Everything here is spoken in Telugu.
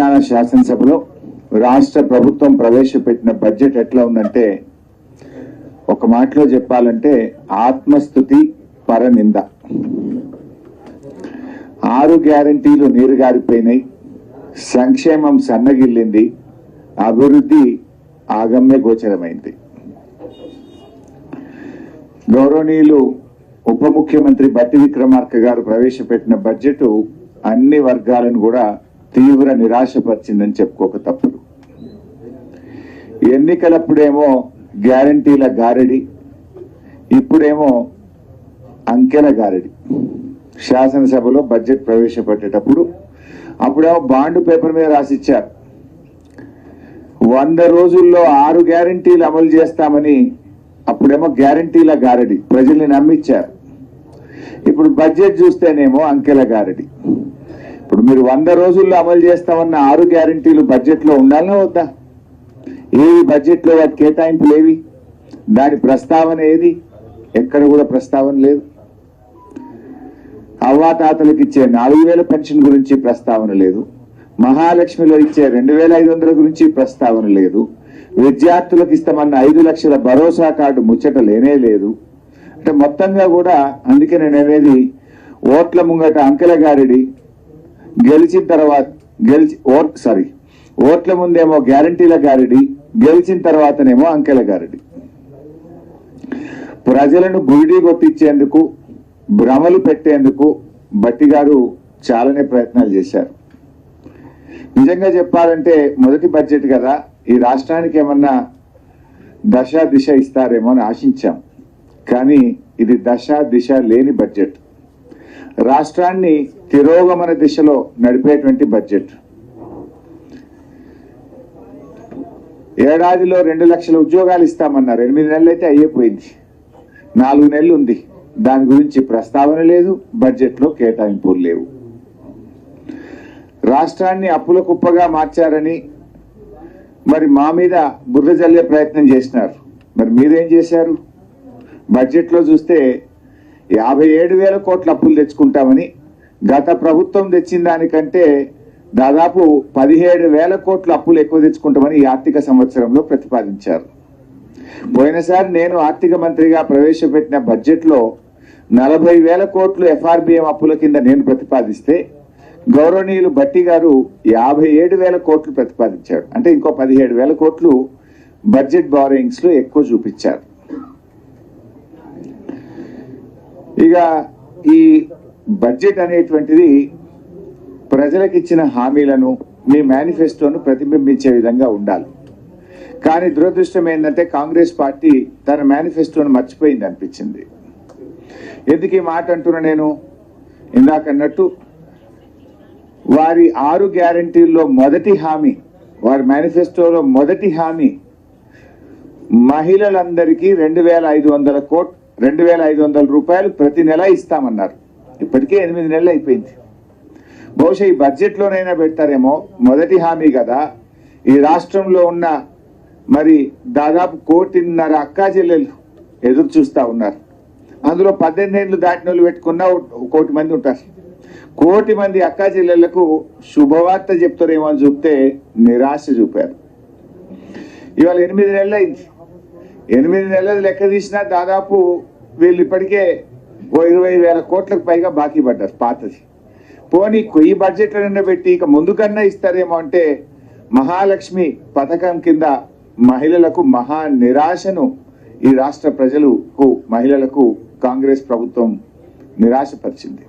తెలంగాణ శాసనసభలో రాష్ట్ర ప్రభుత్వం ప్రవేశపెట్టిన బడ్జెట్ ఎట్లా ఉందంటే ఒక మాటలో చెప్పాలంటే ఆత్మస్థుతి పరనింద ఆరు గ్యారంటీలు నీరుగారిపోయినాయి సంక్షేమం సన్నగిల్లింది అభివృద్ధి ఆగమ్య గోచరమైంది. గౌరవనీయులు ఉప ముఖ్యమంత్రి బట్టి విక్రమార్క గారు ప్రవేశపెట్టిన బడ్జెట్ అన్ని వర్గాలను కూడా తీవ్ర నిరాశపరిచిందని చెప్పుకోక తప్పదు. ఎన్నికలప్పుడేమో గ్యారంటీల గారడి ఇప్పుడేమో అంకెల గారడి. శాసనసభలో బడ్జెట్ ప్రవేశపెట్టేటప్పుడు అప్పుడేమో బాండ్ పేపర్ మీద రాసిచ్చారు. వంద రోజుల్లో ఆరు గ్యారంటీలు అమలు చేస్తామని అప్పుడేమో గ్యారంటీల గారడి. ప్రజల్ని నమ్మించారు ఇప్పుడు బడ్జెట్ చూస్తేనేమో అంకెల గారడి. ఇప్పుడు మీరు వంద రోజుల్లో అమలు చేస్తామన్న ఆరు గ్యారంటీలు బడ్జెట్లో వద్దా? ఏవి బడ్జెట్లో వాటి కేటాయింపులు ఏవి? దాని ప్రస్తావన ఏది? ఎక్కడ కూడా ప్రస్తావన లేదు. అవ్వాతాతలకు ఇచ్చే నాలుగు వేల పెన్షన్ గురించి ప్రస్తావన లేదు. మహాలక్ష్మిలో ఇచ్చే రెండు వేల ఐదు వందల గురించి ప్రస్తావన లేదు. విద్యార్థులకు ఇస్తామన్న ఐదు లక్షల భరోసా కార్డు ముచ్చట లేనే లేదు. అంటే మొత్తంగా కూడా అందుకే నేను అనేది ఓట్ల ముంగట అంకెల గారిడి గెలిచిన తర్వాత గెలిచి ఓట్ సారీ ఓట్ల ముందేమో గ్యారంటీల గారిడి గెలిచిన తర్వాతనేమో అంకెల గారిడి. ప్రజలను గురిడి కొట్టించేందుకు భ్రమలు పెట్టేందుకు బట్టి గారు చాలానే ప్రయత్నాలు చేశారు. నిజంగా చెప్పాలంటే మొదటి బడ్జెట్ కదా ఈ రాష్ట్రానికి ఏమన్నా దశ దిశ ఇస్తారేమో అని ఆశించాం. కానీ ఇది దశ దిశ లేని బడ్జెట్. రాష్ట్రాన్ని తిరోగమన దిశలో నడిపేటువంటి బడ్జెట్ ఏడాదిలో రెండు లక్షల ఉద్యోగాలు ఇస్తామన్నారు. ఎనిమిది నెలలు అయితే అయ్యిపోయింది నాలుగు నెలలు ఉంది. దాని గురించి ప్రస్తావన లేదు బడ్జెట్లో కేటాయింపులు లేవు. రాష్ట్రాన్ని అప్పుల కుప్పగా మార్చారని మరి మా మీద బుర్ర జల్లే ప్రయత్నం చేసినారు. మరి మీరేం చేశారు? బడ్జెట్లో చూస్తే యాభై ఏడు వేల కోట్ల అప్పులు తెచ్చుకుంటామని గత ప్రభుత్వం తెచ్చిన దానికంటే దాదాపు పదిహేడు వేల కోట్ల అప్పులు ఎక్కువ తెచ్చుకుంటామని ఈ ఆర్థిక సంవత్సరంలో ప్రతిపాదించారు. పోయినసారి నేను ఆర్థిక మంత్రిగా ప్రవేశపెట్టిన బడ్జెట్లో నలభై వేల కోట్లు ఎఫ్ఆర్బిఎం అప్పుల కింద నేను ప్రతిపాదిస్తే గౌరవనీయులు భట్టి గారు యాభై ఏడు వేల కోట్లు ప్రతిపాదించాడు అంటే ఇంకో పదిహేడు వేల కోట్లు బడ్జెట్ బారోయింగ్స్లో ఎక్కువ చూపించారు. ఇక ఈ బడ్జెట్ అనేటువంటిది ప్రజలకు ఇచ్చిన హామీలను మీ మేనిఫెస్టోను ప్రతిబింబించే విధంగా ఉండాలి. కానీ దురదృష్టం ఏంటంటే కాంగ్రెస్ పార్టీ తన మేనిఫెస్టోను మర్చిపోయింది అనిపించింది. ఎందుకు ఈ మాట అంటున్నా నేను? ఇందాక అన్నట్టు వారి ఆరు గ్యారంటీల్లో మొదటి హామీ వారి మేనిఫెస్టోలో మొదటి హామీ మహిళలందరికీ రెండు వేల ఐదు వందల కోట్ రెండు వేల ఐదు వందల రూపాయలు ప్రతి నెల ఇస్తామన్నారు. ఇప్పటికే ఎనిమిది నెలలు అయిపోయింది. బహుశా ఈ బడ్జెట్లోనైనా పెడతారేమో మొదటి హామీ కదా. ఈ రాష్ట్రంలో ఉన్న మరి దాదాపు కోటిన్నర అక్కా చెల్లెలు ఎదురు చూస్తూ ఉన్నారు. అందులో పద్దెనిమిదేళ్ళు దాటిన వాళ్ళు పెట్టుకున్న ఒక కోటి మంది ఉంటారు. కోటి మంది అక్కా చెల్లెళ్ళకు శుభవార్త చెప్తారేమో అని చూపితే నిరాశ చూపారు. ఇవాళ ఎనిమిది నెలలు అయింది. ఎనిమిది నెలలు లెక్క తీసినా దాదాపు వీళ్ళు ఇప్పటికే ఓ ఇరవై వేల కోట్లకు పైగా బాకీ పడ్డారు పాతది. పోనీ ఈ బడ్జెట్లైనా పెట్టి ఇక ముందుకన్నా ఇస్తారేమో అంటే మహాలక్ష్మి పథకం కింద మహిళలకు మహా నిరాశను ఈ రాష్ట్ర ప్రజలకు మహిళలకు కాంగ్రెస్ ప్రభుత్వం నిరాశపరిచింది.